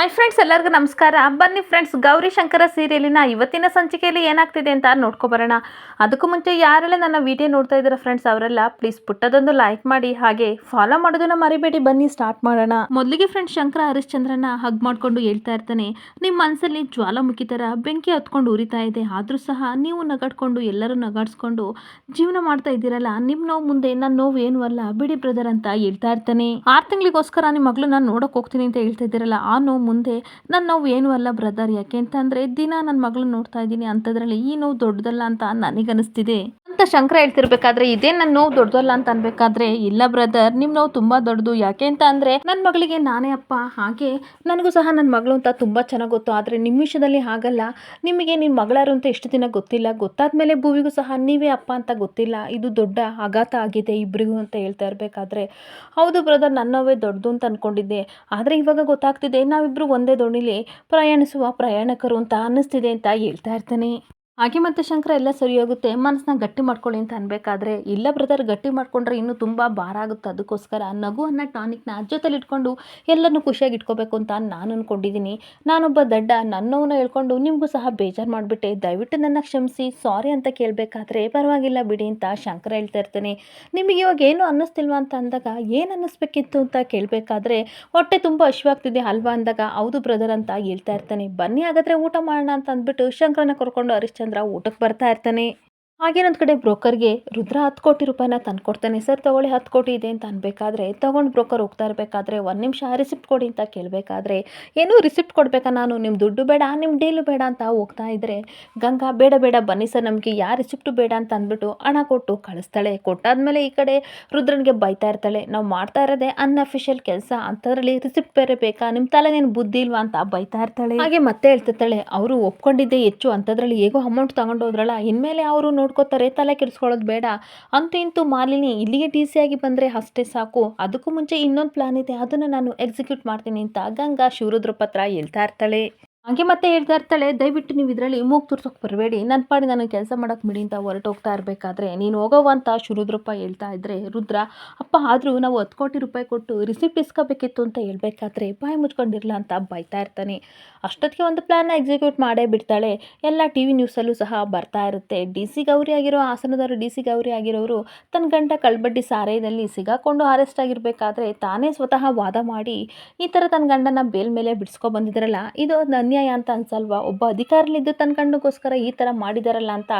Hi friends ಎಲ್ಲರಿಗೂ ನಮಸ್ಕಾರ. ಬನ್ನಿ ಫ್ರೆಂಡ್ಸ್ ಗೌರಿ ಶಂಕರ ಸೀರಿಯಲಿನ ಇವತ್ತಿನ ಸಂಚಿಕೆಯಲ್ಲಿ ಏನಾಗ್ತಿದೆ ಅಂತ ನೋಡ್ಕೊಬರೋಣ ಅದಕ್ಕೂ ಮುಂಚೆ ಯಾರೆಲ್ಲ ನನ್ನ ವಿಡಿಯೋ ನೋಡ್ತಾ ಇದ್ದಾರೆ ಫ್ರೆಂಡ್ಸ್ ಅವರೆಲ್ಲ ಪ್ಲೀಸ್ ಪುಟ್ಟದೊಂದು ಲೈಕ್ ಮಾಡಿ, ಹಾಗೆ ಫಾಲೋ ಮಾಡೋದನ್ನ ಮರಿಬೇಡಿ, ಬನ್ನಿ ಸ್ಟಾರ್ಟ್ ಮಾಡೋಣ. ಮೊದಲಿಗೆ ಫ್ರೆಂಡ್ಸ್ ಶಂಕರ ಹರಿಶ್ಚಂದ್ರನ ಹಗ್ ಮಾಡ್ಕೊಂಡು ಹೇಳ್ತಾ ಇರ್ತಾನೆ. ನಿಮ್ಮ ಮನಸ್ಸಲ್ಲಿ ಜ್ವಾಲಾಮುಖಿ ಥರ ಬೆಂಕಿ ಹತ್ಕೊಂಡು ಉರಿತಾ ಇದೆ. ಆದರೂ ಸಹ ನೀವು ನಗಾಡ್ಕೊಂಡು, ಎಲ್ಲರೂ ನಗಾಡ್ಸ್ಕೊಂಡು ಜೀವನ ಮಾಡ್ತಾ ಇದ್ದೀರಲ್ಲ ನಿಮ್ಮ ನೋವು ಮುಂದೆ ನನ್ನ ನೋವು ಏನು ಅಲ್ಲ, ಬಿಡಿ ಬ್ರದರ್ ಅಂತ ಹೇಳ್ತಾ ಇರ್ತಾನೆ. ಆರು ತಿಂಗಳಿಗೋಸ್ಕರ ನಿಮ್ಮ ಮಗಳು ನಾನು ನೋಡಕ್ ಹೋಗ್ತೀನಿ ಅಂತ ಹೇಳ್ತಾ ಇದ್ದೀರಲ್ಲ, ಆ ನೋವು ಮುಂದೆ ನನ್ನ ನೋವು ಏನು ಅಲ್ಲ ಬ್ರದರ್, ಯಾಕೆ ಅಂತಂದ್ರೆ ದಿನ ನನ್ನ ಮಗಳನ್ನ ನೋಡ್ತಾ ಇದ್ದೀನಿ ಅಂಥದ್ರಲ್ಲಿ ಈ ನೋವು ದೊಡ್ಡದಲ್ಲ ಅಂತ ನನಗನ್ನಿಸ್ತಿದೆ. ಅಂತ ಶಂಕರ ಹೇಳ್ತಿರ್ಬೇಕಾದ್ರೆ, ಇದೇ ನನ್ನ ನೋವು ದೊಡ್ಡದಲ್ಲ ಅಂತ ಅನ್ಬೇಕಾದ್ರೆ, ಇಲ್ಲ ಬ್ರದರ್ ನಿಮ್ಮ ನೋವು ತುಂಬಾ ದೊಡ್ಡದು, ಯಾಕೆ ಅಂತ ಅಂದರೆ ನನ್ನ ಮಗಳಿಗೆ ನಾನೇ ಅಪ್ಪ, ಹಾಗೆ ನನಗೂ ಸಹ ನನ್ನ ಮಗಳು ಅಂತ ತುಂಬಾ ಚೆನ್ನಾಗಿ ಗೊತ್ತು, ಆದರೆ ನಿಮ್ಮ ವಿಷಯದಲ್ಲಿ ಹಾಗಲ್ಲ. ನಿಮಗೆ ನಿಮ್ಮ ಮಗಳಾರು ಅಂತ ಎಷ್ಟು ದಿನ ಗೊತ್ತಿಲ್ಲ, ಗೊತ್ತಾದ್ಮೇಲೆ ಭೂವಿಗೂ ಸಹ ನೀವೇ ಅಪ್ಪ ಅಂತ ಗೊತ್ತಿಲ್ಲ, ಇದು ದೊಡ್ಡ ಆಘಾತ ಆಗಿದೆ ಇಬ್ಬರಿಗೂ ಅಂತ ಹೇಳ್ತಾ ಇರಬೇಕಾದ್ರೆ. ಹೌದು ಬ್ರದರ್ ನನ್ನವೇ ದೊಡ್ಡದು ಅಂತ ಅನ್ಕೊಂಡಿದ್ದೆ, ಆದರೆ ಇವಾಗ ಗೊತ್ತಾಗ್ತಿದೆ ನಾವಿಬ್ಬರು ಒಂದೇ ದೋಣಿಲಿ ಪ್ರಯಾಣಿಸುವ ಪ್ರಯಾಣಿಕರು ಅಂತ ಅನ್ನಿಸ್ತಿದೆ ಅಂತ ಹೇಳ್ತಾ ಇರ್ತಾನೆ. ಹಾಗೆ ಮತ್ತೆ ಶಂಕರ ಎಲ್ಲ ಸರಿ ಹೋಗುತ್ತೆ. ಮನಸ್ಸನ್ನ ಗಟ್ಟಿ ಮಾಡ್ಕೊಳ್ಳಿ ಅಂತ ಅನ್ಬೇಕಾದ್ರೆ. ಇಲ್ಲ ಬ್ರದರ್ ಗಟ್ಟಿ ಮಾಡ್ಕೊಂಡ್ರೆ ಇನ್ನೂ ತುಂಬ ಭಾರ ಆಗುತ್ತೆ. ಅದಕ್ಕೋಸ್ಕರ ನಗು ಅನ್ನೋ ಟಾನಿಕ್ನ ಜೊತೆಲಿ ಇಟ್ಕೊಂಡು ಎಲ್ಲನೂ ಖುಷಿಯಾಗಿ ಇಟ್ಕೋಬೇಕು ಅಂತ ನಾನು ಅನ್ಕೊಂಡಿದ್ದೀನಿ. ನಾನೊಬ್ಬ ದಡ್ಡ, ನನ್ನವನ್ನ ಹೇಳ್ಕೊಂಡು ನಿಮಗೂ ಸಹ ಬೇಜಾರು ಮಾಡಿಬಿಟ್ಟೆ. ದಯವಿಟ್ಟು ನನ್ನ ಕ್ಷಮಿಸಿ. ಸಾರಿ ಅಂತ ಕೇಳಬೇಕಾದ್ರೆ ಪರವಾಗಿಲ್ಲ ಬಿಡಿ ಅಂತ ಶಂಕರ ಹೇಳ್ತಾ ಇರ್ತಾನೆ. ನಿಮಗೆ ಇವಾಗ ಏನು ಅನ್ನಿಸ್ತಿಲ್ವಾ ಅಂತ ಅಂದಾಗ ಏನು ಅನ್ನಿಸ್ಬೇಕಿತ್ತು ಅಂತ ಕೇಳಬೇಕಾದ್ರೆ ಹೊಟ್ಟೆ ತುಂಬ ಹಶ್ವಾಗ್ತಿದೆ ಅಲ್ವಾ ಅಂದಾಗ. ಹೌದು ಬ್ರದರ್ ಅಂತ ಹೇಳ್ತಾ ಇರ್ತಾನೆ. ಬನ್ನಿ ಹಾಗಾದ್ರೆ ಊಟ ಮಾಡೋಣ ಅಂತ ಅಂದ್ಬಿಟ್ಟು ಶಂಕರನ ಕರ್ಕೊಂಡು ಹರಿಶ್ಚಂದ್ರ ಊಟಕ್ಕೆ ಬರ್ತಾ ಇರ್ತಾನೆ. ಹಾಗೇನೊಂದು ಕಡೆ ಬ್ರೋಕರ್ಗೆ ರುದ್ರ ಹತ್ತು ಕೋಟಿ ರೂಪಾಯಿನ ತಂದ್ಕೊಡ್ತಾನೆ ಸರ್ ತಗೊಳ್ಳಿ ಹತ್ತು ಕೋಟಿ ಇದೆ ಅಂತ ಅನ್ಬೇಕಾದ್ರೆ ತಗೊಂಡು ಬ್ರೋಕರ್ ಹೋಗ್ತಾ ಇರಬೇಕಾದ್ರೆ ಒಂದು ನಿಮಿಷ ರಿಸಿಪ್ಟ್ ಕೊಡಿ ಅಂತ ಕೇಳಬೇಕಾದ್ರೆ ಏನು ರಿಸಿಪ್ಟ್ ಕೊಡಬೇಕಾ ನಾನು? ನಿಮ್ಮ ದುಡ್ಡು ಬೇಡ ನಿಮ್ಮ ಡೀಲು ಬೇಡ ಅಂತ ಹೋಗ್ತಾ ಇದ್ದರೆ ಗಂಗಾ ಬೇಡ ಬೇಡ ಬನ್ನಿ ಸರ್ ನಮಗೆ ಯಾವ ರಿಸಿಪ್ಟು ಬೇಡ ಅಂತ ಅಂದ್ಬಿಟ್ಟು ಹಣ ಕೊಟ್ಟು ಕಳಿಸ್ತಾಳೆ. ಕೊಟ್ಟಾದ್ಮೇಲೆ ಈ ಕಡೆ ರುದ್ರನಿಗೆ ಬೈತಾ ಇರ್ತಾಳೆ. ನಾವು ಮಾಡ್ತಾ ಇರೋದೇ ಅನ್ಅಫಿಷಿಯಲ್ ಕೆಲಸ, ಅಂಥದ್ರಲ್ಲಿ ರಿಸಿಪ್ಟ್ ಬೇರೆ ಬೇಕಾ? ನಿಮ್ಮ ತಲೆ ನೀನು ಬುದ್ಧಿ ಇಲ್ವಾ ಅಂತ ಬೈತಾ ಇರ್ತಾಳೆ. ಹಾಗೆ ಮತ್ತೆ ಹೇಳ್ತಿರ್ತಾಳೆ, ಅವರು ಒಪ್ಕೊಂಡಿದ್ದೆ ಹೆಚ್ಚು, ಅಂಥದ್ರಲ್ಲಿ ಹೇಗೋ ಅಮೌಂಟ್ ತಗೊಂಡೋದ್ರಲ್ಲ ಇನ್ಮೇಲೆ ಅವರು ನೋಡ್ಕೋತಾರೆ ತಲೆ ಕೆಡಿಸ್ಕೊಳ್ಳೋದು ಬೇಡ. ಅಂತ ಇಂತೂ ಮಾಲಿನಿ ಇಲ್ಲಿಗೆ ಡಿ ಸಿ ಆಗಿ ಬಂದರೆ ಅಷ್ಟೇ ಸಾಕು. ಅದಕ್ಕೂ ಮುಂಚೆ ಇನ್ನೊಂದು ಪ್ಲಾನ್ ಇದೆ. ಅದನ್ನು ನಾನು ಎಕ್ಸಿಕ್ಯೂಟ್ ಮಾಡ್ತೀನಿ ಅಂತ ಗಂಗಾ ಶಿವರುದ್ರ ಪತ್ರ ಹೇಳ್ತಾ ಇರ್ತಾಳೆ. ಹಾಗೆ ಮತ್ತೆ ಹೇಳ್ತಾ ಇರ್ತಾಳೆ, ದಯವಿಟ್ಟು ನೀವು ಇದರಲ್ಲಿ ಮೂಗ್ ತುರ್ಸೋಕೆ ಬರಬೇಡಿ. ನನ್ನ ಪಾಡಿ ನಾನು ಕೆಲಸ ಮಾಡೋಕೆ ಬಿಡಿ ಅಂತ ಹೊರಟೋಗ್ತಾ ಇರಬೇಕಾದ್ರೆ, ನೀನು ಹೋಗೋವ ಅಂತ ಶುರುದ್ರಪ್ಪ ಹೇಳ್ತಾ ಇದ್ರೆ, ರುದ್ರ, ಅಪ್ಪ, ಆದರೂ ನಾವು ಹತ್ತು ಕೋಟಿ ರೂಪಾಯಿ ಕೊಟ್ಟು ರಿಸಿಪ್ಟ್ ಇಸ್ಕೋಬೇಕಿತ್ತು ಅಂತ ಹೇಳ್ಬೇಕಾದ್ರೆ ಬಾಯಿ ಮುಚ್ಕೊಂಡಿರಲ್ಲ ಅಂತ ಬೈತಾ ಇರ್ತಾನೆ. ಅಷ್ಟೊತ್ತಿಗೆ ಒಂದು ಪ್ಲ್ಯಾನ್ನ ಎಕ್ಸಿಕ್ಯೂಟ್ ಮಾಡೇ ಬಿಡ್ತಾಳೆ. ಎಲ್ಲ ಟಿ ವಿ ನ್ಯೂಸಲ್ಲೂ ಸಹ ಬರ್ತಾ ಇರುತ್ತೆ. ಡಿ ಸಿ ಗೌರಿ ಆಗಿರೋ ಹಾಸನದವರು ಡಿ ಸಿ ಗೌರಿ ಆಗಿರೋರು ತನ್ನ ಗಂಟ ಕಳ್ಬಡ್ಡಿ ಸಾರೆಯಲ್ಲಿ ಸಿಗಾಕೊಂಡು ಅರೆಸ್ಟ್ ಆಗಿರಬೇಕಾದ್ರೆ ತಾನೇ ಸ್ವತಃ ವಾದ ಮಾಡಿ ಈ ಥರ ತನ್ನ ಗಂಡನ ಬೇಲ್ ಮೇಲೆ ಬಿಡಿಸ್ಕೊ ಬಂದಿದ್ರಲ್ಲ, ಇದು ಒಂದು ಅನ್ಯಾಯ ಅಂತ ಅನ್ಸಲ್ವಾ? ಒಬ್ಬ ಅಧಿಕಾರಲಿದ್ದು ತನ್ನ ಕಣ್ಣುಗೋಸ್ಕರ ಈ ಥರ ಮಾಡಿದಾರಲ್ಲ ಅಂತ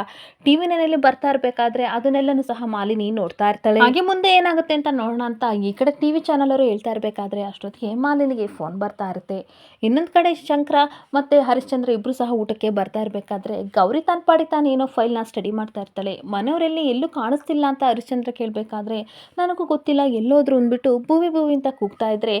ಟಿ ವಿನಲ್ಲಿ ಬರ್ತಾ ಇರಬೇಕಾದ್ರೆ ಅದನ್ನೆಲ್ಲನೂ ಸಹ ಮಾಲಿನಿ ನೋಡ್ತಾ ಇರ್ತಾಳೆ. ಹಾಗೆ ಮುಂದೆ ಏನಾಗುತ್ತೆ ಅಂತ ನೋಡೋಣ ಅಂತ ಈ ಕಡೆ ಟಿ ವಿ ಚಾನಲ್ ಅವರು ಹೇಳ್ತಾ ಇರಬೇಕಾದ್ರೆ ಅಷ್ಟೊತ್ತಿಗೆ ಮಾಲಿನಿಗೆ ಫೋನ್ ಬರ್ತಾ ಇರುತ್ತೆ. ಇನ್ನೊಂದು ಕಡೆ ಶಂಕರ ಮತ್ತು ಹರಿಶ್ಚಂದ್ರ ಇಬ್ಬರು ಸಹ ಊಟಕ್ಕೆ ಬರ್ತಾ ಇರಬೇಕಾದ್ರೆ ಗೌರಿ ತಾನು ಪಾಡಿ ತಾನು ಏನೋ ಫೈಲ್ನ ಸ್ಟಡಿ ಮಾಡ್ತಾ ಇರ್ತಾಳೆ. ಮನೆಯವರೆಲ್ಲಿ ಎಲ್ಲೂ ಕಾಣಿಸ್ತಿಲ್ಲ ಅಂತ ಹರಿಶ್ಚಂದ್ರ ಕೇಳಬೇಕಾದ್ರೆ ನನಗೂ ಗೊತ್ತಿಲ್ಲ, ಎಲ್ಲೋದ್ರು ಅಂದ್ಬಿಟ್ಟು ಭೂವಿ ಭೂವಿ ಅಂತ ಕೂಗ್ತಾ ಇದ್ರೆ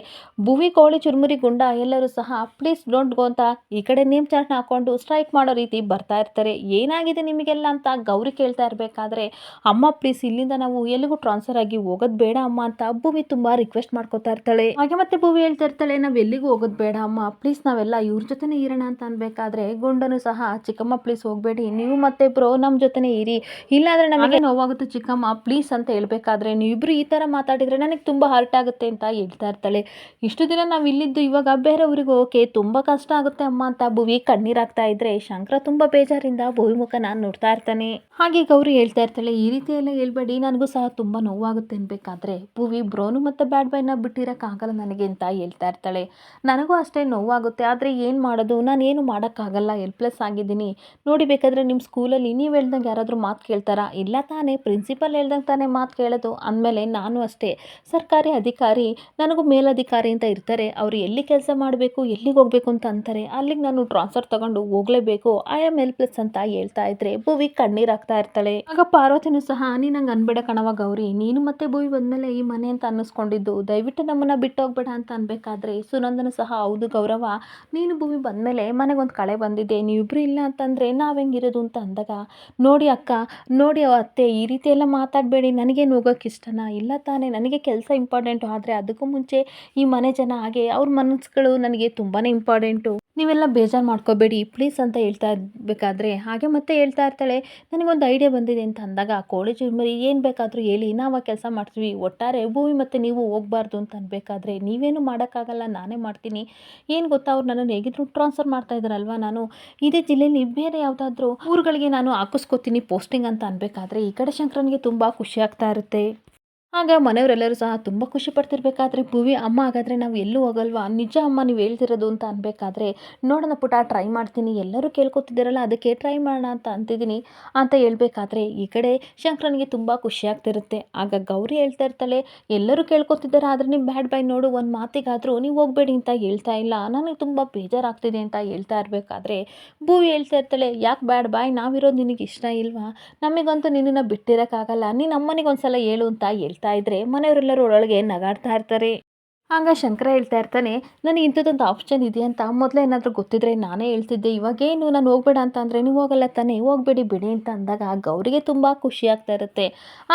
ಭೂವಿ, ಕೋಳಿ, ಚುರುಮುರಿ, ಗುಂಡ ಎಲ್ಲರೂ ಸಹ ಪ್ಲೀಸ್ ಡೋಂಟ್ ಗೋ ಅಂತ ಈ ಕಡೆ ನೇಮ್ ಚಾರ್ಟ್ನ ಹಾಕ್ಕೊಂಡು ಸ್ಟ್ರೈಕ್ ಮಾಡೋ ರೀತಿ ಬರ್ತಾ ಇರ್ತಾರೆ. ಏನಾಗಿದೆ ನಿಮಗೆಲ್ಲ ಅಂತ ಗೌರಿ ಕೇಳ್ತಾ ಇರಬೇಕಾದ್ರೆ ಅಮ್ಮ ಪ್ಲೀಸ್ ಇಲ್ಲಿಂದ ನಾವು ಎಲ್ಲಿಗೂ ಟ್ರಾನ್ಸ್ಫರ್ ಆಗಿ ಹೋಗೋದು ಬೇಡ ಅಮ್ಮ ಅಂತ ಭೂಮಿ ತುಂಬ ರಿಕ್ವೆಸ್ಟ್ ಮಾಡ್ಕೋತಾ ಇರ್ತಾಳೆ. ಹಾಗೆ ಮತ್ತೆ ಭೂಮಿ ಹೇಳ್ತಾ ಇರ್ತಾಳೆ ನಾವು ಎಲ್ಲಿಗೂ ಹೋಗೋದು ಬೇಡ ಅಮ್ಮ ಪ್ಲೀಸ್ ನಾವೆಲ್ಲ ಇವ್ರ ಜೊತೆನೇ ಇರೋಣ ಅಂತ ಅನ್ಬೇಕಾದ್ರೆ ಗುಂಡನು ಸಹ ಚಿಕ್ಕಮ್ಮ ಪ್ಲೀಸ್ ಹೋಗಬೇಡಿ ನೀವು ಮತ್ತೆ ಬ್ರೋ ನಮ್ಮ ಜೊತೆನೇ ಇರಿ. ಇಲ್ಲಾಂದ್ರೆ ನಮಗೆ ನೋವಾಗುತ್ತೆ ಚಿಕ್ಕಮ್ಮ ಪ್ಲೀಸ್ ಅಂತ ಹೇಳ್ಬೇಕಾದ್ರೆ ನೀವಿಬ್ರು ಈ ಥರ ಮಾತಾಡಿದ್ರೆ ನನಗೆ ತುಂಬ ಹರ್ಟ್ ಆಗುತ್ತೆ ಅಂತ ಹೇಳ್ತಾ ಇರ್ತಾಳೆ. ಇಷ್ಟು ದಿನ ನಾವು ಇಲ್ಲಿದ್ದು ಇವಾಗ ಬೇರೆ ಊರಿಗೆ ಹೋಗೋಕೆ ತುಂಬ ಕಷ್ಟ ಆಗುತ್ತೆ ಅಮ್ಮ. ಅಂತ ಭುವಿ ಕಣ್ಣೀರಾಗ್ತಾ ಇದ್ರೆ ಶಂಕರ ತುಂಬಾ ಬೇಜಾರಿಂದ ಭುವಿ ಮುಖನ ನೋಡ್ತಾ ಇರ್ತಾನೆ. ಹಾಗೆ ಗೌರಿ ಹೇಳ್ತಾ ಇರ್ತಾಳೆ, ಈ ರೀತಿ ಎಲ್ಲ ಹೇಳ್ಬೇಡಿ, ನನಗೂ ಸಹ ತುಂಬಾ ನೋವಾಗುತ್ತೆ ಅನ್ಬೇಕಾದ್ರೆ. ಭುವಿ ಬ್ರೋನು ಮತ್ತು ಬ್ಯಾಡ್ ಬಾಯ್ನ ಬಿಟ್ಟಿರೋಕ್ಕಾಗಲ್ಲ ನನಗೆ ಅಂತ ಹೇಳ್ತಾ ಇರ್ತಾಳೆ. ನನಗೂ ಅಷ್ಟೇ ನೋವಾಗುತ್ತೆ, ಆದರೆ ಏನು ಮಾಡೋದು? ನಾನು ಏನು ಮಾಡೋಕ್ಕಾಗಲ್ಲ ಹೆಲ್ಪ್ಲೆಸ್ ಆಗಿದ್ದೀನಿ. ನೋಡಿ ಬೇಕಾದ್ರೆ ನಿಮ್ಮ ಸ್ಕೂಲಲ್ಲಿ ನೀವು ಹೇಳ್ದಂಗೆ ಯಾರಾದರೂ ಮಾತು ಕೇಳ್ತಾರಾ? ಇಲ್ಲ ತಾನೇ ಪ್ರಿನ್ಸಿಪಲ್ ಹೇಳ್ದಂಗೆ ತಾನೇ ಮಾತು ಕೇಳೋದು. ಅಂದಮೇಲೆ ನಾನು ಅಷ್ಟೇ. ಸರ್ಕಾರಿ ಅಧಿಕಾರಿ, ನನಗೂ ಮೇಲಧಿಕಾರಿ ಅಂತ ಇರ್ತಾರೆ. ಅವರು ಎಲ್ಲಿ ಕೆಲಸ ಮಾಡಬೇಕು, ಎಲ್ಲಿಗೆ ಹೋಗಬೇಕು ಅಂತ ಅಂತಾರೆ. ನಾನು ಟ್ರಾನ್ಸ್ಫರ್ ತಗೊಂಡು ಹೋಗ್ಲೇಬೇಕು. ಐ ಆಮ್ ಹೆಲ್ಪ್ಲೆಸ್ ಅಂತ ಹೇಳ್ತಾ ಇದ್ರೆ ಭುವಿ ಕಣ್ಣೀರಾಗ್ತಾ ಇರ್ತಾಳೆ. ಆಗ ಪಾರ್ವತಿನೂ ಸಹ ನೀನು ನಂಗೆ ಅನ್ಬೇಡ ಕಣವ ಗೌರಿ. ನೀನು ಮತ್ತೆ ಭುವಿ ಬಂದ್ಮೇಲೆ ಈ ಮನೆ ಅಂತ ಅನ್ನಿಸ್ಕೊಂಡಿದ್ದು. ದಯವಿಟ್ಟು ನಮ್ಮನ್ನ ಬಿಟ್ಟು ಹೋಗ್ಬೇಡ ಅಂತ ಅನ್ಬೇಕಾದ್ರೆ ಸುನಂದನು ಸಹ, ಹೌದು ಗೌರವ ನೀನು ಭೂಮಿ ಬಂದಮೇಲೆ ಮನೆಗೊಂದು ಕಳೆ ಬಂದಿದೆ. ನೀವಿಬ್ರು ಇಲ್ಲ ಅಂತಂದರೆ ನಾವು ಹೆಂಗಿರೋದು ಅಂತ ಅಂದಾಗ, ನೋಡಿ ಅಕ್ಕ, ನೋಡಿ ಅತ್ತೆ, ಈ ರೀತಿ ಎಲ್ಲ ಮಾತಾಡಬೇಡಿ. ನನಗೇನು ಹೋಗೋಕೆ ಇಷ್ಟನಾ? ಇಲ್ಲ ತಾನೇ. ನನಗೆ ಕೆಲಸ ಇಂಪಾರ್ಟೆಂಟು ಆದರೆ ಅದಕ್ಕೂ ಮುಂಚೆ ಈ ಮನೆ ಜನ ಹಾಗೆ ಅವ್ರ ಮನಸ್ಸುಗಳು ನನಗೆ ತುಂಬಾ ಇಂಪಾರ್ಟೆಂಟು ನೀವೆಲ್ಲ ಬೇಜಾರು ಮಾಡ್ಕೋಬೇಡಿ. ಪ್ಲೀಸ್ ಅಂತ ಹೇಳ್ತಾ ಇರಬೇಕಾದ್ರೆ ಹಾಗೆ ಮತ್ತೆ ಹೇಳ್ತಾ ಇರ್ತಾಳೆ, ನನಗೊಂದು ಐಡಿಯಾ ಬಂದಿದೆ ಅಂತ ಅಂದಾಗ ಕೋಳಿ ಚುರುಮರಿ ಏನು ಬೇಕಾದರೂ ಹೇಳಿ, ನಾವು ಕೆಲಸ ಮಾಡ್ತೀವಿ. ಒಟ್ಟಾರೆ ಭೂಮಿ ಮತ್ತು ನೀವು ಹೋಗಬಾರ್ದು ಅಂತ ಅನ್ಬೇಕಾದ್ರೆ ನೀವೇನು ಮಾಡೋಕ್ಕಾಗಲ್ಲ, ನಾನೇ ಮಾಡ್ತೀನಿ. ಏನು ಗೊತ್ತಾ, ಅವ್ರು ನನ್ನನ್ನು ಹೇಗಿದ್ರು ಟ್ರಾನ್ಸ್ಫರ್ ಮಾಡ್ತಾ ಇದ್ದಾರಲ್ವ ನಾನು. ಇದೇ ಜಿಲ್ಲೆಯಲ್ಲಿ ಬೇರೆ ಯಾವುದಾದ್ರೂ ಊರುಗಳಿಗೆ ನಾನು ಹಾಕಿಸ್ಕೊತೀನಿ ಪೋಸ್ಟಿಂಗ್ ಅಂತ ಅನ್ಬೇಕಾದ್ರೆ ಈ ಕಡೆ ಶಂಕರನಿಗೆ ತುಂಬ ಖುಷಿ ಆಗ್ತಾ ಇರುತ್ತೆ. ಆಗ ಮನೆಯವರೆಲ್ಲರೂ ಸಹ ತುಂಬ ಖುಷಿ ಪಡ್ತಿರ್ಬೇಕಾದ್ರೆ, ಭುವಿ, ಅಮ್ಮ ಹಾಗಾದರೆ ನಾವು ಎಲ್ಲೂ ಹೋಗಲ್ವಾ? ನಿಜ ಅಮ್ಮ, ನೀವು ಹೇಳ್ತಿರೋದು ಅಂತ ಅನ್ಬೇಕಾದ್ರೆ, ನೋಡೋಣ ಪುಟ ಟ್ರೈ ಮಾಡ್ತೀನಿ, ಎಲ್ಲರೂ ಕೇಳ್ಕೊತಿದ್ದೀರಲ್ಲ, ಅದಕ್ಕೆ ಟ್ರೈ ಮಾಡೋಣ ಅಂತ ಅಂತಿದ್ದೀನಿ ಅಂತ ಹೇಳ್ಬೇಕಾದ್ರೆ, ಈ ಕಡೆ ಶಂಕರನಿಗೆ ತುಂಬ ಖುಷಿ ಆಗ್ತಿರುತ್ತೆ. ಆಗ ಗೌರಿ ಹೇಳ್ತಾ ಇರ್ತಾಳೆ, ಎಲ್ಲರೂ ಕೇಳ್ಕೊತಿದ್ದಾರೆ, ಆದರೆ ನೀವು ಬ್ಯಾಡ್ ಬೈ ನೋಡು, ಒಂದು ಮಾತಿಗಾದರೂ ನೀವು ಹೋಗಬೇಡಿ ಅಂತ ಹೇಳ್ತಾ ಇಲ್ಲ. ನನಗೆ ತುಂಬ ಬೇಜಾರಾಗ್ತಿದೆ ಅಂತ ಹೇಳ್ತಾ ಇರಬೇಕಾದ್ರೆ, ಭೂವಿ ಹೇಳ್ತಾ ಇರ್ತಾಳೆ, ಯಾಕೆ ಬ್ಯಾಡ್ ಬಾಯ್ ನಾವಿರೋದು ನಿನಗೆ ಇಷ್ಟ ಇಲ್ವಾ? ನಮಗಂತೂ ನಿನ್ನನ್ನು ಬಿಟ್ಟಿರೋಕ್ಕಾಗಲ್ಲ, ನೀನು ಅಮ್ಮನಿಗೆ ಒಂದ್ಸಲ ಹೇಳು ಅಂತ ಹೇಳ್ತಾ ಇದ್ರೆ ಮನೆಯವರೆಲ್ಲರೂ ಒಳಗೆ ನಗಾಡ್ತಾ ಇರ್ತಾರೆ. ಆಗ ಶಂಕರ ಹೇಳ್ತಾ ಇರ್ತಾನೆ, ನನಗೆ ಇಂಥದ್ದೊಂದು ಆಪ್ಷನ್ ಇದೆ ಅಂತ. ಮೊದಲೇ ಏನಾದರೂ ಗೊತ್ತಿದ್ರೆ ನಾನೇ ಹೇಳ್ತಿದ್ದೆ. ಇವಾಗೇನು ನಾನು ಹೋಗ್ಬೇಡ ಅಂತ ಅಂದರೆ ನೀವು ಹೋಗಲ್ಲ ತಾನೇ? ಹೋಗ್ಬೇಡಿ ಬಿಡಿ ಅಂತ ಅಂದಾಗ ಗೌರಿಗೆ ತುಂಬ ಖುಷಿ ಆಗ್ತಾ ಇರುತ್ತೆ.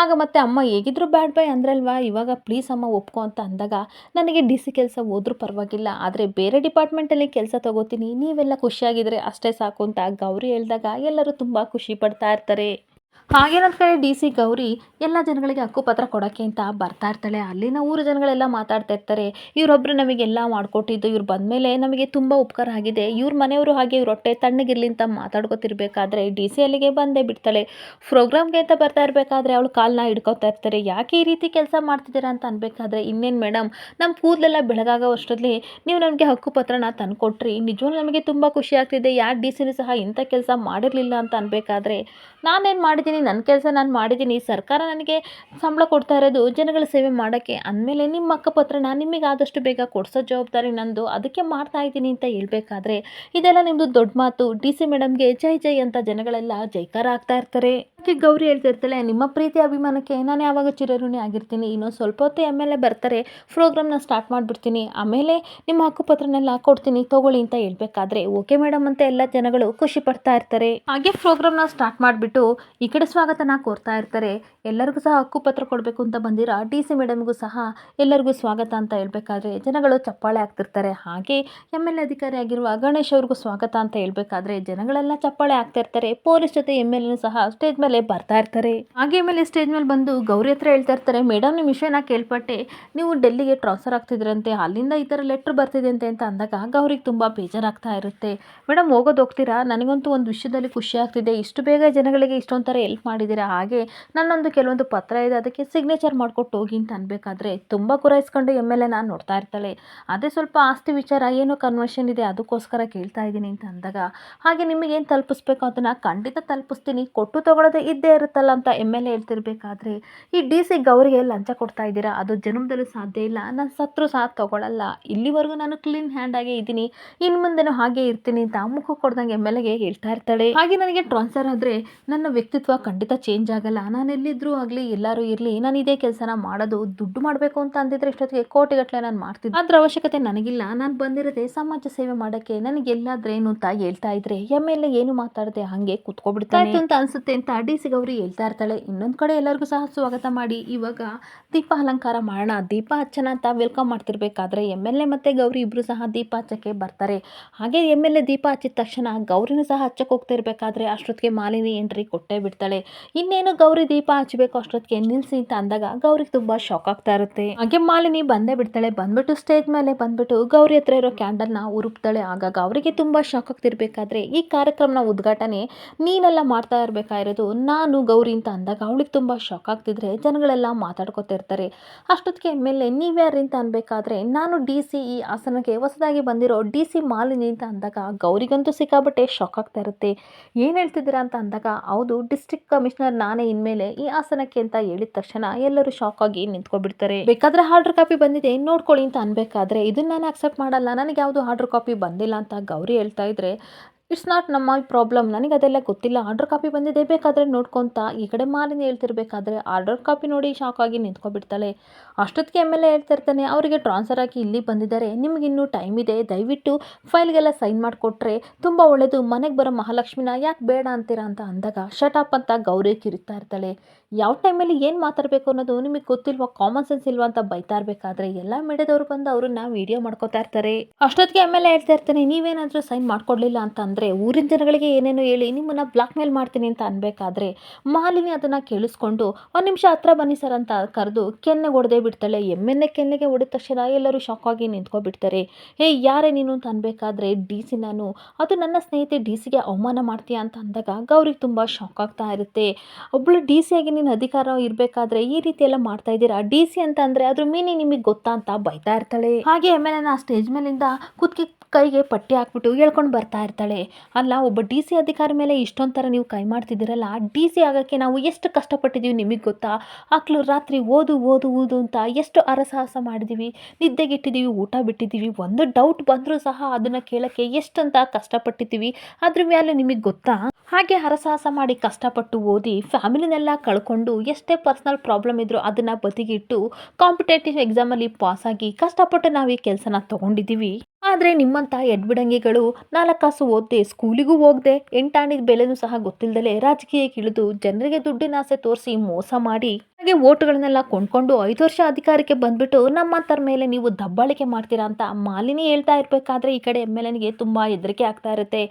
ಆಗ ಮತ್ತೆ ಅಮ್ಮ, ಹೇಗಿದ್ರು ಬ್ಯಾಡ್ ಬೈ ಅಂದ್ರಲ್ವಾ? ಇವಾಗ ಪ್ಲೀಸ್ ಅಮ್ಮ ಒಪ್ಕೊ ಅಂತ ಅಂದಾಗ ನನಗೆ ಡಿ ಸಿ ಕೆಲಸ ಹೋದ್ರೂ ಪರವಾಗಿಲ್ಲ. ಆದರೆ ಬೇರೆ ಡಿಪಾರ್ಟ್ಮೆಂಟಲ್ಲಿ ಕೆಲಸ ತಗೋತೀನಿ. ನೀವೆಲ್ಲ ಖುಷಿಯಾಗಿದ್ರೆ ಅಷ್ಟೇ ಸಾಕು ಅಂತ ಗೌರಿ ಹೇಳಿದಾಗ ಎಲ್ಲರೂ ತುಂಬ ಖುಷಿ ಪಡ್ತಾ ಇರ್ತಾರೆ. ಹಾಗೇನಂತ ಕಡೆ ಡಿ ಸಿ ಗೌರಿ ಎಲ್ಲ ಜನಗಳಿಗೆ ಹಕ್ಕುಪತ್ರ ಕೊಡೋಕ್ಕೆ ಅಂತ ಬರ್ತಾ ಇರ್ತಾಳೆ. ಅಲ್ಲಿನ ಊರು ಜನಗಳೆಲ್ಲ ಮಾತಾಡ್ತಾ ಇರ್ತಾರೆ. ಇವರೊಬ್ಬರು ನಮಗೆಲ್ಲ ಮಾಡಿಕೊಟ್ಟಿದ್ದು, ಇವ್ರು ಬಂದಮೇಲೆ ನಮಗೆ ತುಂಬ ಉಪಕಾರ ಆಗಿದೆ. ಇವ್ರ ಮನೆಯವರು ಹಾಗೆ ಇವ್ರ ಹೊಟ್ಟೆ ತಣ್ಣಗಿರಲಿ ಅಂತ ಮಾತಾಡ್ಕೊತಿರ್ಬೇಕಾದ್ರೆ ಡಿ ಸಿ ಅಲ್ಲಿಗೆ ಬಂದೇ ಬಿಡ್ತಾಳೆ. ಪ್ರೋಗ್ರಾಮ್ಗೆ ಅಂತ ಬರ್ತಾ ಇರಬೇಕಾದ್ರೆ ಅವಳು ಕಾಲನ್ನ ಹಿಡ್ಕೊತಾ ಇರ್ತಾರೆ. ಯಾಕೆ ಈ ರೀತಿ ಕೆಲಸ ಮಾಡ್ತಿದ್ದೀರಾ ಅಂತ ಅನ್ಬೇಕಾದ್ರೆ, ಇನ್ನೇನು ಮೇಡಮ್ ನಮ್ಮ ಕೂದಲೆಲ್ಲ ಬೆಳಗಾಗೋ ಅಷ್ಟರಲ್ಲಿ ನೀವು ನಮಗೆ ಹಕ್ಕುಪತ್ರನ ತಂದುಕೊಟ್ರಿ. ನಿಜವೂ ನಮಗೆ ತುಂಬ ಖುಷಿ ಆಗ್ತಿದೆ. ಯಾರು ಡಿ ಸಿನೂ ಸಹ ಇಂಥ ಕೆಲಸ ಮಾಡಿರಲಿಲ್ಲ ಅಂತ ಅನ್ಬೇಕಾದ್ರೆ ನಾನೇನು ಮಾಡಿದ್ದೀನಿ? ನನ್ನ ಕೆಲಸ ನಾನು ಮಾಡಿದ್ದೀನಿ, ಸರ್ಕಾರ ನನಗೆ ಸಂಬಳ ಕೊಡ್ತಾ ಇರೋದು ಜನಗಳ ಸೇವೆ ಮಾಡೋಕ್ಕೆ. ಅಂದಮೇಲೆ ನಿಮ್ಮ ಅಕ್ಕಪತ್ರ ನಾನು ನಿಮಗೆ ಆದಷ್ಟು ಬೇಗ ಕೊಡಿಸೋ ಜವಾಬ್ದಾರಿ ನಂದು. ಅದಕ್ಕೆ ಮಾಡ್ತಾ ಇದ್ದೀನಿ ಅಂತ ಹೇಳ್ಬೇಕಾದ್ರೆ ಇದೆಲ್ಲ ನಿಮ್ಮದು ದೊಡ್ಡ ಮಾತು. ಡಿ ಸಿ ಮೇಡಮ್ಗೆ ಜೈ ಜೈ ಅಂತ ಜನಗಳೆಲ್ಲ ಜೈಕಾರ ಆಗ್ತಾ ಇರ್ತಾರೆ. ಅದಕ್ಕೆ ಗೌರಿ ಹೇಳ್ತಿರ್ತಾಳೆ? ನಿಮ್ಮ ಪ್ರೀತಿ ಅಭಿಮಾನಕ್ಕೆ ನಾನು ಯಾವಾಗ ಚಿರಋಣಿ ಆಗಿರ್ತೀನಿ. ಇನ್ನೊಂದು ಸ್ವಲ್ಪ ಹೊತ್ತು ಎಂ ಎಲ್ ಎ ಬರ್ತಾರೆ. ಪ್ರೋಗ್ರಾಮ್ನ ಸ್ಟಾರ್ಟ್ ಮಾಡಿಬಿಡ್ತೀನಿ. ಆಮೇಲೆ ನಿಮ್ಮ ಹಕ್ಕುಪತ್ರನೆಲ್ಲ ಕೊಡ್ತೀನಿ. ತಗೊಳ್ಳಿ ಅಂತ ಹೇಳ್ಬೇಕಾದ್ರೆ ಓಕೆ ಮೇಡಮ್ ಅಂತ ಎಲ್ಲ ಜನಗಳು ಖುಷಿ ಪಡ್ತಾ ಇರ್ತಾರೆ. ಹಾಗೆ ಪ್ರೋಗ್ರಾಮ್ನ ಸ್ಟಾರ್ಟ್ ಮಾಡಿಬಿಟ್ಟು ಈ ಕಡೆ ಸ್ವಾಗತನ ಕೋರ್ತಾ ಇರ್ತಾರೆ. ಎಲ್ಲರಿಗೂ ಸಹ ಹಕ್ಕುಪತ್ರ ಕೊಡಬೇಕು ಅಂತ ಬಂದಿರೋ? ಡಿ ಸಿ ಮೇಡಮ್ಗೂ ಸಹ ಎಲ್ಲರಿಗೂ ಸ್ವಾಗತ ಅಂತ ಹೇಳ್ಬೇಕಾದ್ರೆ ಜನಗಳು ಚಪ್ಪಾಳೆ ಆಗ್ತಿರ್ತಾರೆ. ಹಾಗೆ ಎಂ ಎಲ್ ಎ ಅಧಿಕಾರಿ ಆಗಿರುವ ಗಣೇಶ್ ಅವ್ರಿಗೂ ಸ್ವಾಗತ ಅಂತ ಹೇಳ್ಬೇಕಾದ್ರೆ ಜನಗಳೆಲ್ಲ ಚಪ್ಪಾಳೆ ಆಗ್ತಾ ಇರ್ತಾರೆ. ಪೊಲೀಸ್ ಜೊತೆ ಎಂ ಎಲ್ ಎ ಸಹ ಸ್ಟೇಜ್ ಮೇಲೆ ಬರ್ತಾ ಇರ್ತಾರೆ. ಹಾಗೆ ಮೇಲೆ ಸ್ಟೇಜ್ ಮೇಲೆ ಬಂದು ಗೌರಿ ಹತ್ರ ಹೇಳ್ತಾ ಇರ್ತಾರೆ ಮೇಡಮ್ ನಿಮ್ಮ ವಿಷಯನ ಕೇಳ್ಪಟ್ಟೆ. ನೀವು ಡೆಲ್ಲಿಗೆ ಟ್ರಾನ್ಸ್ಫರ್ ಆಗ್ತಿದ್ರಂತೆ. ಅಲ್ಲಿಂದ ಈ ಥರ ಲೆಟ್ರ್ ಬರ್ತಿದೆ ಅಂತೆ ಅಂತ ಅಂದಾಗ ಗೌರಿಗೆ ತುಂಬ ಬೇಜಾರಾಗ್ತಾ ಇರುತ್ತೆ. ಮೇಡಮ್ ಹೋಗೋದು ಹೋಗ್ತೀರಾ? ನನಗಂತೂ ಒಂದು ವಿಷಯದಲ್ಲಿ ಖುಷಿ ಆಗ್ತಿದೆ. ಇಷ್ಟು ಬೇಗ ಜನಗಳಿಗೆ ಇಷ್ಟೊಂದು ಹೆಲ್ಪ್ ಮಾಡಿದ್ದೀರಾ? ಹಾಗೆ ನನ್ನೊಂದು ಕೆಲವೊಂದು ಪತ್ರ ಇದೆ. ಅದಕ್ಕೆ ಸಿಗ್ನೇಚರ್ ಮಾಡಿಕೊಟ್ಟು ಹೋಗಿ ಅಂತ ಅನ್ಬೇಕಾದ್ರೆ ತುಂಬ ಕುರಾಯಿಸ್ಕೊಂಡು ಎಂ ಎಲ್ ಎ ನಾನು ನೋಡ್ತಾ ಇರ್ತಾಳೆ. ಅದೇ ಸ್ವಲ್ಪ ಆಸ್ತಿ ವಿಚಾರ, ಏನೋ ಕನ್ವರ್ಷನ್ ಇದೆ, ಅದಕ್ಕೋಸ್ಕರ ಕೇಳ್ತಾ ಇದ್ದೀನಿ ಅಂತ ಅಂದಾಗ, ಹಾಗೆ ನಿಮಗೇನು ತಲುಪಿಸ್ಬೇಕು? ಅದನ್ನು ಖಂಡಿತ ತಲುಪಿಸ್ತೀನಿ. ಕೊಟ್ಟು ತಗೊಳ್ಳೋದೇ ಇದ್ದೇ ಇರುತ್ತಲ್ಲ ಅಂತ ಎಂ ಎಲ್ ಎ ಹೇಳ್ತಿರ್ಬೇಕಾದ್ರೆ, ಈ ಡಿ ಸಿ ಗೌರಿಗೆ ಲಂಚ ಕೊಡ್ತಾ ಇದ್ದೀರಾ? ಅದು ಜನ್ಮದಲ್ಲೂ ಸಾಧ್ಯ ಇಲ್ಲ. ನಾನು ಸತ್ರು ಸಹ ತೊಗೊಳಲ್ಲ. ಇಲ್ಲಿವರೆಗೂ ನಾನು ಕ್ಲೀನ್ ಹ್ಯಾಂಡ್ ಆಗೇ ಇದ್ದೀನಿ. ಇನ್ನು ಮುಂದೆನೂ ಹಾಗೆ ಇರ್ತೀನಿ ಅಂತ ಮುಖ ಕೊಡ್ದಂಗೆ ಎಂ ಎಲ್ ಎಗೆ ಹೇಳ್ತಾ ಇರ್ತಾಳೆ. ಹಾಗೆ ನನಗೆ ಟ್ರಾನ್ಸ್ಫರ್ ಆದರೆ ನನ್ನ ವ್ಯಕ್ತಿತ್ವ ಖಂಡಿತ ಚೇಂಜ್ ಆಗಲ್ಲ. ನಾನು ಎಲ್ಲಿದ್ದರೂ ಆಗಲಿ, ಎಲ್ಲರೂ ಇರಲಿ, ನಾನು ಇದೇ ಕೆಲಸನ ಮಾಡೋದು, ದುಡ್ಡು ಮಾಡಬೇಕು ಅಂತ ಅಂದಿದ್ರೆ ಇಷ್ಟೊತ್ತಿಗೆ ಕೋಟಿಗಟ್ಟಲೆ ನಾನು ಮಾಡ್ತಿದ್ದೆ. ಅದ್ರ ಅವಶ್ಯಕತೆ ನನಗಿಲ್ಲ. ನಾನು ಬಂದಿರೋದೆ ಸಮಾಜ ಸೇವೆ ಮಾಡೋಕ್ಕೆ. ನನಗೆ ಎಲ್ಲಾದ್ರೇನು ಅಂತ ಹೇಳ್ತಾ ಇದ್ರೆ ಎಂ ಎಲ್ ಎ ಏನು ಮಾತಾಡದೆ ಹಾಗೆ ಇತ್ತು ಅಂತ ಅನ್ಸುತ್ತೆ ಅಂತ ಡಿ ಸಿ ಗೌರಿ ಹೇಳ್ತಾ ಇರ್ತಾಳೆ. ಇನ್ನೊಂದು ಕಡೆ ಎಲ್ಲರಿಗೂ ಸಹ ಸ್ವಾಗತ ಮಾಡಿ. ಇವಾಗ ದೀಪ ಅಲಂಕಾರ ಮಾಡೋಣ. ದೀಪ ಹಚ್ಚನ ಅಂತ ವೆಲ್ಕಮ್ ಮಾಡ್ತಿರ್ಬೇಕಾದ್ರೆ ಎಂ ಎಲ್ ಎ ಮತ್ತು ಗೌರಿ ಇಬ್ಬರು ಸಹ ದೀಪ ಹಚ್ಚಕ್ಕೆ ಬರ್ತಾರೆ. ಹಾಗೆ ಎಂ ಎಲ್ ಎ ದೀಪ ಹಚ್ಚಿದ ತಕ್ಷಣ ಗೌರಿನೂ ಸಹ ಹಚ್ಚಕ್ಕೆ ಹೋಗ್ತಾ ಇರಬೇಕಾದ್ರೆ ಅಷ್ಟೊತ್ತಿಗೆ ಮಾಲಿನಿ ಎಂಟ್ರಿ ಕೊಟ್ಟೇ ಬಿಡ್ತಾಳೆ. ಇನ್ನೇನು ಗೌರಿ ದೀಪ ಹಚ್ಚಬೇಕು ಅಷ್ಟೊತ್ತಿಗೆ ನಿಲ್ಸಿ ಅಂತ ಅಂದಾಗ ಗೌರಿಗೆ ತುಂಬ ಶಾಕ್ ಆಗ್ತಾ ಇರುತ್ತೆ. ಹಾಗೆ ಮಾಲಿನಿ ಬಂದೇ ಬಿಡ್ತಾಳೆ. ಬಂದ್ಬಿಟ್ಟು ಸ್ಟೇಜ್ ಮೇಲೆ ಬಂದ್ಬಿಟ್ಟು ಗೌರಿ ಹತ್ರ ಇರೋ ಕ್ಯಾಂಡಲ್ನ ಉರುಪ್ತಾಳೆ ಆಗ ಗೌರಿಗೆ ತುಂಬ ಶಾಕ್ ಆಗ್ತಿರ್ಬೇಕಾದ್ರೆ ಈ ಕಾರ್ಯಕ್ರಮನ ಉದ್ಘಾಟನೆ ನೀನೆಲ್ಲ ಮಾಡ್ತಾ ಇರಬೇಕಾಗಿರೋದು ನಾನು ಗೌರಿ ಅಂತ ಅಂದಾಗ ಅವಳಿಗೆ ತುಂಬ ಶಾಕ್ ಆಗ್ತಿದ್ರೆ ಜನಗಳೆಲ್ಲ ಮಾತಾಡ್ಕೋತಿರ್ತಾರೆ ಅಷ್ಟೊತ್ತಿಗೆ ಮೇಲೆ ನೀವ್ಯಾರು ಅಂತ ಅನ್ಬೇಕಾದ್ರೆ ನಾನು ಡಿ ಸಿ ಈ ಆಸನಕ್ಕೆ ಹೊಸದಾಗಿ ಬಂದಿರೋ ಡಿ ಸಿ ಮಾಲಿನಿ ಅಂತ ಅಂದಾಗ ಗೌರಿಗಂತೂ ಸಿಕ್ಕಾಬಟ್ಟೆ ಶಾಕ್ ಆಗ್ತಾ ಇರುತ್ತೆ. ಏನು ಹೇಳ್ತಿದ್ದೀರಾ ಅಂತ ಅಂದಾಗ ಹೌದು ಡಿಸ್ಟ್ರಿಕ್ಟ್ ಕಮಿಷನರ್ ನಾನೇ ಇನ್ಮೇಲೆ ಈ ಆಸನಕ್ಕೆ ಅಂತ ಹೇಳಿದ ತಕ್ಷಣ ಎಲ್ಲರೂ ಶಾಕ್ ಆಗಿ ನಿಂತ್ಕೊಬಿಡ್ತಾರೆ. ಬೇಕಾದ್ರೆ ಆರ್ಡರ್ ಕಾಪಿ ಬಂದಿದೆ, ನೋಡ್ಕೊಳ್ಳಿ ಅಂತ ಅನ್ಬೇಕಾದ್ರೆ ಇದನ್ನ ನಾನು ಅಕ್ಸೆಪ್ಟ್ ಮಾಡಲ್ಲ, ನನಗೆ ಯಾವುದು ಆರ್ಡರ್ ಕಾಪಿ ಬಂದಿಲ್ಲ ಅಂತ ಗೌರಿ ಹೇಳ್ತಾ ಇದ್ರೆ ಇಟ್ಸ್ ನಾಟ್ ನಮ್ಮ ಪ್ರಾಬ್ಲಮ್ ನನಗೆ ಅದೆಲ್ಲ ಗೊತ್ತಿಲ್ಲ. ಆರ್ಡರ್ ಕಾಪಿ ಬಂದಿದೆ ಬೇಕಾದರೆ ನೋಡ್ಕೊತ ಈ ಕಡೆ ಮಾಲಿನಿ ಹೇಳ್ತಿರ್ಬೇಕಾದ್ರೆ ಆರ್ಡರ್ ಕಾಪಿ ನೋಡಿ ಶಾಕ್ ಆಗಿ ನಿಂತ್ಕೊಬಿಡ್ತಾಳೆ ಅಷ್ಟೊತ್ತಿಗೆ ಎಂ ಎಲ್ ಎ ಹೇಳ್ತಿರ್ತಾನೆ ಅವರಿಗೆ ಟ್ರಾನ್ಸ್ಫರ್ ಆಗಿ ಇಲ್ಲಿ ಬಂದಿದ್ದಾರೆ. ನಿಮ್ಗೆ ಇನ್ನೂ ಟೈಮ್ ಇದೆ. ದಯವಿಟ್ಟು ಫೈಲ್ಗೆಲ್ಲ ಸೈನ್ ಮಾಡಿಕೊಟ್ರೆ ತುಂಬ ಒಳ್ಳೆಯದು ಮನೆಗೆ ಬರೋ ಮಹಾಲಕ್ಷ್ಮಿನ ಯಾಕೆ ಬೇಡ ಅಂತೀರಾ? ಅಂತ ಅಂದಾಗ ಶಟಪ್ ಅಂತ ಗೌರಿ ಕಿರಿತಾ ಇರ್ತಾಳೆ. ಯಾವ ಟೈಮಲ್ಲಿ ಏನು ಮಾತಾಡಬೇಕು ಅನ್ನೋದು ನಿಮಗೆ ಗೊತ್ತಿಲ್ವಾ? ಕಾಮನ್ ಸೆನ್ಸ್ ಇಲ್ವಾ ಅಂತ ಬೈತಾ ಇರಬೇಕಾದ್ರೆ ಎಲ್ಲ ಮೀಡಿಯಾದವರು ಬಂದು ಅವ್ರನ್ನ ವಿಡಿಯೋ ಮಾಡ್ಕೋತಾ ಇರ್ತಾರೆ. ಅಷ್ಟೊತ್ತಿಗೆ ಎ ಹೇಳ್ತಾ ಇರ್ತಾನೆ ನೀವೇನಾದರೂ ಸೈನ್ ಮಾಡ್ಕೊಡ್ಲಿಲ್ಲ ಅಂತ ಅಂದರೆ ಊರಿನ ಜನಗಳಿಗೆ ಏನೇನು ಹೇಳಿ ನಿಮ್ಮನ್ನು ಬ್ಲಾಕ್ ಮೇಲ್ ಮಾಡ್ತೀನಿ ಅಂತ ಅನ್ಬೇಕಾದ್ರೆ ಮಾಲಿನಿ ಅದನ್ನು ಕೇಳಿಸ್ಕೊಂಡು, ಒಂದು ನಿಮಿಷ ಹತ್ರ ಬನ್ನಿ ಸರ್ ಅಂತ ಕರೆದು ಕೆನ್ನೆ ಹೊಡೆದೇ ಬಿಡ್ತಾಳೆ. ಎಮ್ಮೆನ್ನೆ ಕೆನ್ನೆಗೆ ಹೊಡೆದ ತಕ್ಷಣ ಎಲ್ಲರೂ ಶಾಕ್ ಆಗಿ ನಿಂತ್ಕೊಬಿಡ್ತಾರೆ. ಹೇ ಯಾರೇ ನೀನು ಅಂತ ಅನ್ಬೇಕಾದ್ರೆ ಡಿ ಸಿ ನಾನು, ಅದು ನನ್ನ ಸ್ನೇಹಿತೆ ಡಿ ಸಿಗೆ ಅವಮಾನ ಮಾಡ್ತೀಯಾ? ಅಂತ ಅಂದಾಗ ಗೌರಿಗೆ ತುಂಬ ಶಾಕ್ ಆಗ್ತಾ ಇರುತ್ತೆ. ಒಬ್ಬಳು ಡಿ ಸಿ ಆಗಿ ನೀನು ಅಧಿಕಾರ ಇರಬೇಕಾದ್ರೆ ಈ ರೀತಿ ಎಲ್ಲ ಮಾಡ್ತಾ ಇದ್ದೀರಾ? ಡಿ ಸಿ ಅಂತ ಅಂದರೆ ಅದ್ರ ಮೀನಿಂಗ್ ನಿಮಗೆ ಗೊತ್ತಾ ಅಂತ ಬೈತಾ ಇರ್ತಾಳೆ. ಹಾಗೆ ಆಮೇಲೆ ಆ ಸ್ಟೇಜ್ ಮೇಲಿಂದ ಕುತ್ಕಿ ಕೈಗೆ ಪಟ್ಟಿ ಹಾಕ್ಬಿಟ್ಟು ಹೇಳ್ಕೊಂಡು ಬರ್ತಾ ಇರ್ತಾಳೆ. ಅಲ್ಲ, ಒಬ್ಬ ಡಿ ಸಿ ಅಧಿಕಾರಿ ಮೇಲೆ ಇಷ್ಟೊಂದು ಥರ ನೀವು ಕೈ ಮಾಡ್ತಿದ್ದೀರಲ್ಲ? ಡಿ ಸಿ ಆಗೋಕ್ಕೆ ನಾವು ಎಷ್ಟು ಕಷ್ಟಪಟ್ಟಿದ್ದೀವಿ ನಿಮಗೆ ಗೊತ್ತಾ? ಮಕ್ಕಳು ರಾತ್ರಿ ಓದು ಓದು ಓದು ಅಂತ ಎಷ್ಟು ಅರಸಾಹಸ ಮಾಡಿದ್ದೀವಿ? ನಿದ್ದೆಗಿಟ್ಟಿದ್ದೀವಿ, ಊಟ ಬಿಟ್ಟಿದ್ದೀವಿ. ಒಂದು ಡೌಟ್ ಬಂದರೂ ಸಹ ಅದನ್ನು ಕೇಳೋಕ್ಕೆ ಎಷ್ಟಂತ ಕಷ್ಟಪಟ್ಟಿದ್ದೀವಿ? ಅದ್ರ ಮೇಲೆ ನಿಮಗೆ ಗೊತ್ತಾ? ಹಾಗೆ ಹರಸಾಹಸ ಮಾಡಿ ಕಷ್ಟಪಟ್ಟು ಓದಿ ಫ್ಯಾಮಿಲಿನೆಲ್ಲ ಕಳ್ಕೊಂಡು ಎಷ್ಟೇ ಪರ್ಸ್ನಲ್ ಪ್ರಾಬ್ಲಮ್ ಇದ್ದರೂ ಅದನ್ನು ಬದಿಗಿಟ್ಟು ಕಾಂಪಿಟೇಟಿವ್ ಎಕ್ಸಾಮಲ್ಲಿ ಪಾಸಾಗಿ ಕಷ್ಟಪಟ್ಟು ನಾವು ಈ ಕೆಲಸನ ತೊಗೊಂಡಿದ್ದೀವಿ. ಆದರೆ ನಿಮ್ಮಂಥ ಎಡ್ಬಿಡಂಗಿಗಳು ನಾಲ್ಕು ಕಾಸು ಓದದೆ, ಸ್ಕೂಲಿಗೂ ಹೋಗದೆ ಎಂಟಾಣಿದ ಬೆಲೆನೂ ಸಹ ಗೊತ್ತಿಲ್ಲದಲೇ ರಾಜಕೀಯಕ್ಕೆ ಇಳಿದು ಜನರಿಗೆ ದುಡ್ಡಿನ ಆಸೆ ತೋರಿಸಿ ಮೋಸ ಮಾಡಿ. ಹಾಗೆ ಓಟುಗಳನ್ನೆಲ್ಲ ಕೊಂಡ್ಕೊಂಡು ಐದು ವರ್ಷ ಅಧಿಕಾರಕ್ಕೆ ಬಂದ್ಬಿಟ್ಟು ನಮ್ಮಂತರ ಮೇಲೆ ನೀವು ದಬ್ಬಾಳಿಕೆ ಮಾಡ್ತೀರಾ ಅಂತ ಮಾಲಿನಿ ಹೇಳ್ತಾ ಇರಬೇಕಾದ್ರೆ ಈ ಕಡೆ ಎಂ ಎಲ್ ಎನ್ಗೆ ತುಂಬ ಹೆದರಿಕೆ ಆಗ್ತಾ ಇರುತ್ತೆ.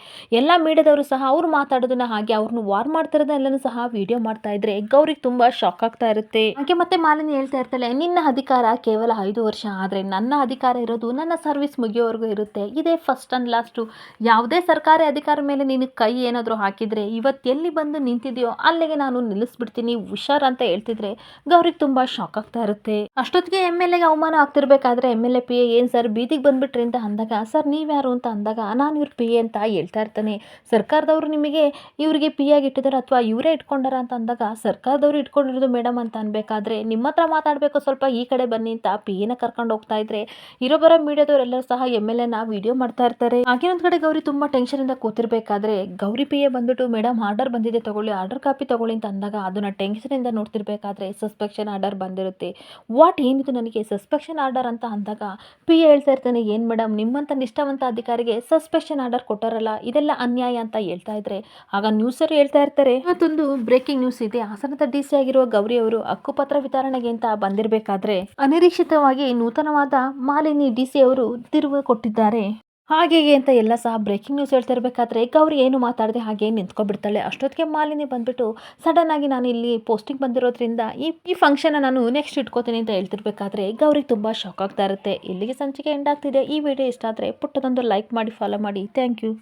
ಎಲ್ಲ ಮೀಡಿಯಾದವರು ಸಹ ಅವ್ರು ಮಾತಾಡೋದನ್ನ ಹಾಗೆ ಅವ್ರನ್ನ ವಾರ್ ಮಾಡ್ತಿರೋದನ್ನೆಲ್ಲನೂ ಸಹ ವಿಡಿಯೋ ಮಾಡ್ತಾ ಇದ್ರೆ ಗೌರಿಗೆ ತುಂಬ ಶಾಕ್ ಆಗ್ತಾ ಇರುತ್ತೆ. ಹಾಗೆ ಮತ್ತೆ ಮಾಲಿನಿ ಹೇಳ್ತಾ ಇರ್ತಾಳೆ, ನಿನ್ನ ಅಧಿಕಾರ ಕೇವಲ ಐದು ವರ್ಷ, ಆದರೆ ನನ್ನ ಅಧಿಕಾರ ಇರೋದು ನನ್ನ ಸರ್ವಿಸ್ ಮುಗಿಯೋವರೆಗೂ ಇರುತ್ತೆ. ಇದೇ ಫಸ್ಟ್ ಆ್ಯಂಡ್ ಲಾಸ್ಟು ಯಾವುದೇ ಸರ್ಕಾರಿ ಅಧಿಕಾರ ಮೇಲೆ ನೀನು ಕೈ ಏನಾದರೂ ಹಾಕಿದರೆ ಇವತ್ತು ಎಲ್ಲಿ ಬಂದು ನಿಂತಿದೆಯೋ ಅಲ್ಲಿಗೆ ನಾನು ನಿಲ್ಲಿಸ್ಬಿಡ್ತೀನಿ, ಹುಷಾರ್ ಅಂತ ಹೇಳ್ತಿದ್ರೆ ಗೌರಿಗೆ ತುಂಬ ಶಾಕ್ ಆಗ್ತಾ ಇರುತ್ತೆ. ಅಷ್ಟೊತ್ತಿಗೆ ಎಂ ಎಲ್ ಎಗೆ ಅವಮಾನ ಆಗ್ತಿರ್ಬೇಕಾದ್ರೆ M L A P A ಏನು ಸರ್ ಬೀದಿಗೆ ಬಂದ್ಬಿಟ್ರಿ ಅಂತ ಅಂದಾಗ ಸರ್ ನೀವ್ಯಾರು ಅಂತ ಅಂದಾಗ ನಾನು ಇವ್ರ ಪಿ ಎ ಅಂತ ಹೇಳ್ತಾ ಇರ್ತಾನೆ. ಸರ್ಕಾರದವರು ನಿಮಗೆ ಇವರಿಗೆ ಪಿ ಆಗಿ ಇಟ್ಟಿದ್ದಾರೆ ಅಥವಾ ಇವರೇ ಇಟ್ಕೊಂಡಾರ ಅಂತ ಅಂದಾಗ, ಸರ್ಕಾರದವ್ರು ಇಟ್ಕೊಂಡಿರೋದು ಮೇಡಮ್ ಅಂತ ಅನ್ಬೇಕಾದ್ರೆ ನಿಮ್ಮ ಹತ್ರ ಮಾತಾಡಬೇಕು, ಸ್ವಲ್ಪ ಈ ಕಡೆ ಬನ್ನಿ ಅಂತ ಪಿ ಎನ ಕರ್ಕೊಂಡು ಹೋಗ್ತಾ ಇದ್ರೆ ಇರೋ ಬರೋ ಮೀಡಿಯಾದವರೆಲ್ಲರೂ ಸಹ ಎಂ ಎಲ್ ಎನ ವಿಡಿಯೋ ಮಾಡ್ತಾ ಇರ್ತಾರೆ. ಆಗಿನೊಂದು ಕಡೆ ಗೌರಿ ತುಂಬಾ ಟೆನ್ಷನ್ ಇಂದ ಕೂತಿರ್ಬೇಕಾದ್ರೆ, ಗೌರಿ ಪಿ ಎ ಬಂದ್ಬಿಟ್ಟು ಮೇಡಮ್ ಆರ್ಡರ್ ಬಂದಿದೆ ತಗೊಳ್ಳಿ ಆರ್ಡರ್ ಕಾಪಿ ತಗೊಳ್ಳಿ ಅಂತ ಅಂದಾಗ ಅದನ್ನ ಟೆನ್ಷನ್ ಇಂದ ನೋಡ್ತಿರ್ಬೇಕಾದ್ರೆ ಸಸ್ಪೆಕ್ಷನ್ ಆರ್ಡರ್ ಬಂದಿರುತ್ತೆ. ವಾಟ್ ಏನಿದು ನನಗೆ ಸಸ್ಪೆಕ್ಷನ್ ಆರ್ಡರ್ ಅಂತ ಅಂದಾಗ ಪಿ ಹೇಳ್ತಾ ಇರ್ತಾನೆ, ಏನು ಮೇಡಮ್ ನಿಮ್ಮಂಥ ನಿಷ್ಠಾವಂತ ಅಧಿಕಾರಿಗೆ ಸಸ್ಪೆಕ್ಷನ್ ಆರ್ಡರ್ ಕೊಟ್ಟಾರಲ್ಲ, ಇದೆಲ್ಲ ಅನ್ಯಾಯ ಅಂತ ಹೇಳ್ತಾ ಇದ್ರೆ, ಆಗ ನ್ಯೂಸರು ಹೇಳ್ತಾ ಇರ್ತಾರೆ. ಇವತ್ತೊಂದು ಬ್ರೇಕಿಂಗ್ ನ್ಯೂಸ್ ಇದೆ. ಹಾಸನದ ಡಿ ಸಿ ಆಗಿರುವ ಗೌರಿ ಅವರು ಹಕ್ಕುಪತ್ರ ವಿತರಣೆಗೆ ಅಂತ ಬಂದಿರಬೇಕಾದ್ರೆ, ಅನಿರೀಕ್ಷಿತವಾಗಿ ನೂತನವಾದ ಮಾಲಿನಿ ಡಿ ಸಿ ಅವರು ತಿರುವು ಕೊಟ್ಟಿದ್ದಾರೆ. ಹಾಗೆ ಅಂತ ಎಲ್ಲ ಸಹ ಬ್ರೇಕಿಂಗ್ ನ್ಯೂಸ್ ಹೇಳ್ತಾ ಇರಬೇಕಾದ್ರೆ ಗೌರಿ ಏನು ಮಾತಾಡದೆ ಹಾಗೆ ನಿಂತ್ಕೊಬಿಡ್ತಾಳೆ. ಅಷ್ಟೊತ್ತಿಗೆ ಮಾಲಿನಿ ಬಂದ್ಬಿಟ್ಟು ಆಗಿ ನಾನು ಇಲ್ಲಿ ಪೋಸ್ಟಿಂಗ್ ಬಂದಿರೋದ್ರಿಂದ ಈ ಈ ಫಂಕ್ಷನ್ ನಾನು ನೆಕ್ಸ್ಟ್ ಇಟ್ಕೋತೀನಿ ಅಂತ ಹೇಳ್ತಿರ್ಬೇಕಾದ್ರೆ ಗೌರಿಗೆ ತುಂಬ ಶಾಕ್ ಆಗ್ತಾ ಇರುತ್ತೆ. ಇಲ್ಲಿಗೆ ಸಂಚಿಕೆ ಎಂಡ್ ಆಗ್ತಿದೆ. ಈ ವಿಡಿಯೋ ಇಷ್ಟ ಆದರೆ ಪುಟ್ಟದೊಂದು ಲೈಕ್ ಮಾಡಿ ಫಾಲೋ ಮಾಡಿ. Thank you